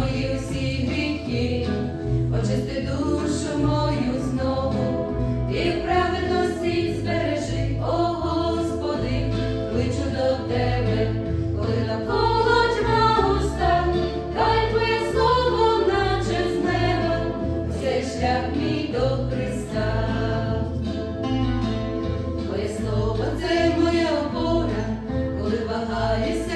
мої усі гріхи, очисти душу мою знову, і в праведності збережи, о Господи, кличу до тебе, коли навколо тьма уста, дай твоє слово, наче з неба, цей шлях мій до Христа. Твоє слово це моя опора, коли вагаюся.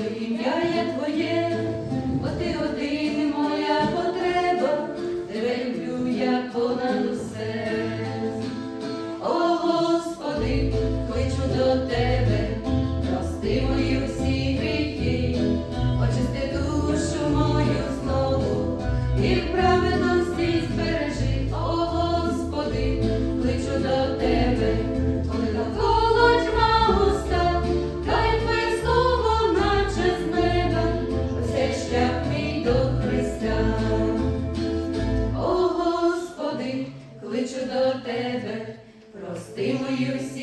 Yeah. e os